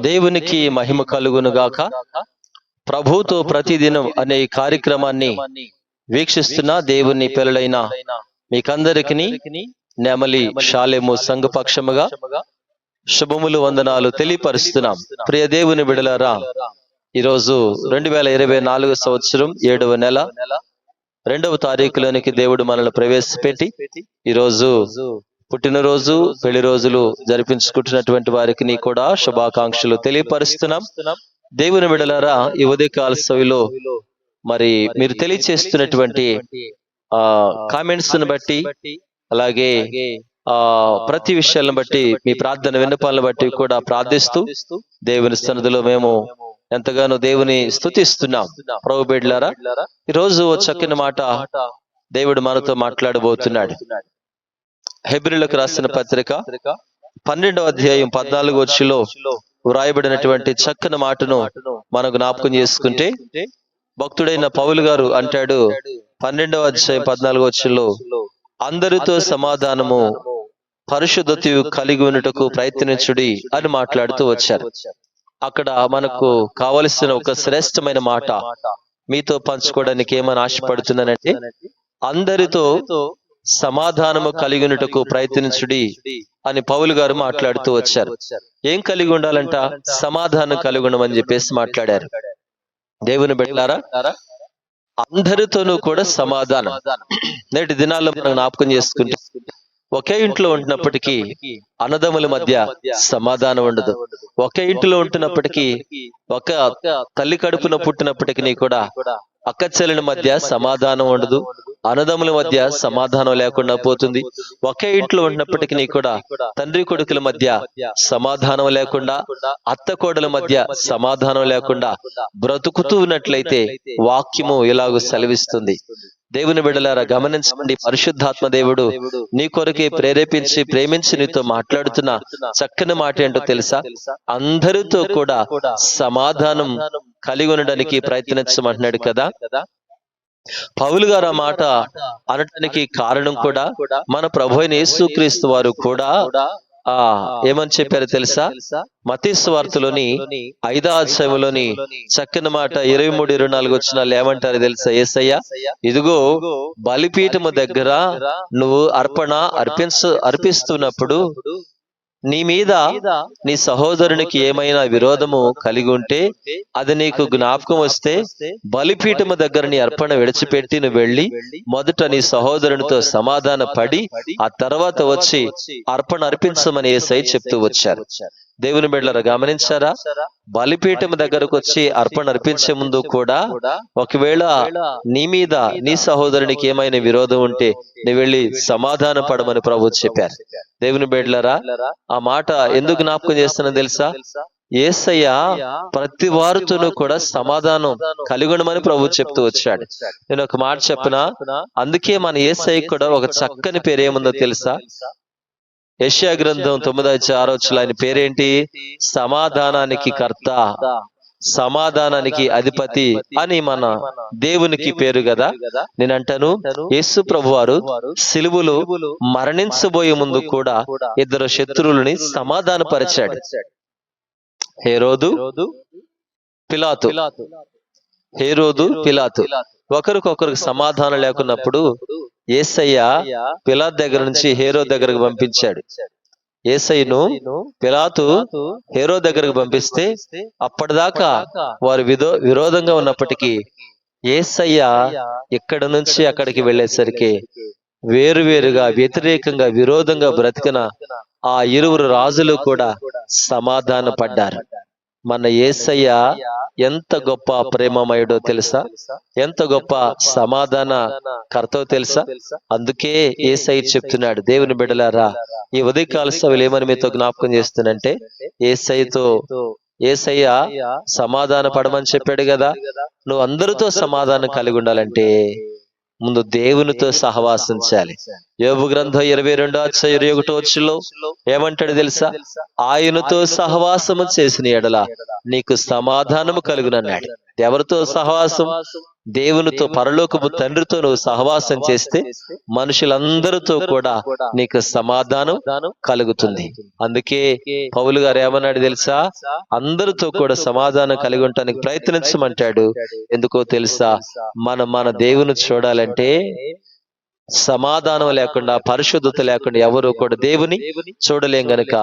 దేవునికి మహిమ కలుగునుగాక ప్రభుతో ప్రతిదినం అనే కార్యక్రమాన్ని వీక్షిస్తున్న దేవుని పిల్లలైన మీకందరికి నెమలి షాలేము సంఘపక్షముగా శుభములు వందనాలు తెలియపరుస్తున్నాం. ప్రియ దేవుని బిడలారా ఈరోజు రెండు వేల ఇరవై నాలుగు సంవత్సరం ఏడవ నెల. రెండవ తారీఖులోనికి దేవుడు మనల్ని ప్రవేశపెట్టి ఈరోజు పుట్టినరోజు పెళ్ళి రోజులు జరిపించుకుంటున్నటువంటి వారికి కూడా శుభాకాంక్షలు తెలియపరుస్తున్నాం. దేవుని విడలారా ఈ ఉదయకాల సవిలో మరి మీరు తెలియచేస్తున్నటువంటి ఆ కామెంట్స్ని బట్టి అలాగే ఆ ప్రతి విషయాలను బట్టి మీ ప్రార్థన విన్నపాలను బట్టి కూడా ప్రార్థిస్తూ దేవుని సన్నిధిలో మేము ఎంతగానో దేవుని స్థుతిస్తున్నాం ప్రభు బిడ్లారా ఈ రోజు ఓ చక్కని మాట దేవుడు మనతో మాట్లాడబోతున్నాడు. హెబ్రిలకు రాసిన పత్రిక పన్నెండవ అధ్యాయం పద్నాలుగు వచ్చిలో వ్రాయబడినటువంటి చక్కని మాటను మనం జ్ఞాపకం చేసుకుంటే భక్తుడైన పౌలు గారు అంటాడు పన్నెండవ అధ్యాయం పద్నాలుగు వచ్చిలో అందరితో సమాధానము పరిశుద్ధత కలిగి ఉన్నటకు ప్రయత్నించుడి అని మాట్లాడుతూ వచ్చారు. అక్కడ మనకు కావలసిన ఒక శ్రేష్టమైన మాట మీతో పంచుకోవడానికి ఏమని ఆశపడుతున్నానంటే అందరితో సమాధానము కలిగినటకు ప్రయత్నించుడి అని పౌలు గారు మాట్లాడుతూ వచ్చారు. ఏం కలిగి ఉండాలంట? సమాధానం కలిగి ఉండమని చెప్పేసి మాట్లాడారు. దేవుని పెట్టారా అందరితోనూ కూడా సమాధానం. నేటి దినాల్లో మనం జ్ఞాపకం చేసుకుంటే ఒకే ఇంట్లో ఉంటున్నప్పటికీ అన్నదమ్ముల మధ్య సమాధానం ఉండదు. ఒకే ఇంటిలో ఉంటున్నప్పటికీ ఒక తల్లి కడుపున పుట్టినప్పటికీ కూడా అక్క చెల్లెల మధ్య సమాధానం ఉండదు. అన్నదమ్ముల మధ్య సమాధానం లేకుండా పోతుంది. ఒకే ఇంట్లో ఉన్నప్పటికీ కూడా తండ్రి కొడుకుల మధ్య సమాధానం లేకుండా అత్త కోడల మధ్య సమాధానం లేకుండా బ్రతుకుతూ ఉన్నట్లయితే వాక్యము ఇలాగ సెలవిస్తుంది. దేవుని బిడ్డలారా గమనించండి పరిశుద్ధాత్మ దేవుడు నీ కొరకే ప్రేరేపించి ప్రేమించి నీతో మాట్లాడుతున్న చక్కని మాట ఏంటో తెలుసా? అందరితో కూడా సమాధానం కలిగి ఉండడానికి ప్రయత్నించమంటున్నాడు కదా? పౌలు గారు ఆ మాట అనటానికి కారణం కూడా మన ప్రభు అయిన యేసుక్రీస్తు వారు కూడా ఆ ఏమని చెప్పారు తెలుసా? మతీ స్వార్థలోని ఐదో అధ్యాయంలోని చక్కని మాట ఇరవై మూడు ఇరవై నాలుగు వచ్చిన ఏమంటారు తెలుసా? ఏసయ్య ఇదిగో బలిపీఠము దగ్గర నువ్వు అర్పణ అర్పించ అర్పిస్తున్నప్పుడు నీ మీద నీ సహోదరునికి ఏమైనా విరోధము కలిగి ఉంటే అది నీకు జ్ఞాపకం వస్తే బలిపీఠము దగ్గర నీ అర్పణ విడిచిపెట్టి నువ్వు వెళ్ళి మొదట నీ సహోదరునితో సమాధాన పడి ఆ తర్వాత వచ్చి అర్పణ అర్పించమని ఏసై చెప్తూ వచ్చారు. దేవుని బిడ్డలారా గమనించారా? బలిపీఠం దగ్గరకు వచ్చి అర్పణ అర్పించే ముందు కూడా ఒకవేళ నీ మీద నీ సహోదరునికి ఏమైనా విరోధం ఉంటే నువ్వు వెళ్ళి సమాధాన పడమని ప్రభు చెప్పారు. దేవుని బిడ్డలారా ఆ మాట ఎందుకు జ్ఞాపకం చేస్తున్నా తెలుసా? ఏసయ్య ప్రతి వారితోనూ కూడా సమాధానం కలిగొనమని ప్రభు చెప్తూ వచ్చాడు. నేను ఒక మాట చెప్పిన అందుకే మన ఏసయ్య కూడా ఒక చక్కని పేరు ఏముందో తెలుసా? యెషయా గ్రంథం తొమ్మిదో ఆరోచన ఆయన పేరేంటి? సమాధానానికి కర్త. సమాధానానికి అధిపతి అని మన దేవునికి పేరు కదా? నేను అంటాను యేసు ప్రభు వారు సిలువులో మరణించబోయే ముందు కూడా ఇద్దరు శత్రువులని సమాధానపరిచాడు. హేరోదు పిలాతు హేరోదు పిలాతు ఒకరికొకరికి సమాధానం లేకున్నప్పుడు ఏసయ్య పిలాత్ దగ్గర నుంచి హేరో దగ్గరకు పంపించాడు. ఏసయ్యను పిలాతు హేరో దగ్గరకు పంపిస్తే అప్పటిదాకా వారు విదో విరోధంగా ఉన్నప్పటికీ ఏసయ్య ఇక్కడ నుంచి అక్కడికి వెళ్ళేసరికి వేరువేరుగా వ్యతిరేకంగా విరోధంగా బ్రతికిన ఆ ఇరువురు రాజులు కూడా సమాధాన పడ్డారు మన ఏసయ్య ఎంత గొప్ప ప్రేమమయుడో తెలుసా? ఎంత గొప్ప సమాధాన కర్తో తెలుసా? అందుకే ఏసై చెప్తున్నాడు దేవుని బిడ్డలారా ఈ ఉదయకాల సభలు ఏమని మీతో జ్ఞాపకం చేస్తున్నంటే ఏసైతో ఏసయ్య సమాధాన పడమని చెప్పాడు కదా నువ్వు అందరితో సమాధానం కలిగి ఉండాలంటే ముందు దేవునితో సహవాసం చేయాలి యోగు గ్రంథం ఇరవై రెండో అధ్యాయం ఒకటో వచ్చులో ఏమంటాడు తెలుసా? ఆయనతో సహవాసము చేసిన ఎడల నీకు సమాధానము కలుగునన్నాడు. ఎవరితో సహవాసం? దేవునితో పరలోకపు తండ్రితో నువ్వు సహవాసం చేస్తే మనుషులందరితో కూడా నీకు సమాధానం కలుగుతుంది. అందుకే పౌలు గారు ఏమన్నాడు తెలుసా? అందరితో కూడా సమాధానం కలిగి ఉండటానికి ప్రయత్నించమంటాడు. ఎందుకో తెలుసా? మనం మన దేవుని చూడాలంటే సమాధానం లేకుండా పరిశుద్ధత లేకుండా ఎవరు కూడా దేవుని చూడలేం గనుక.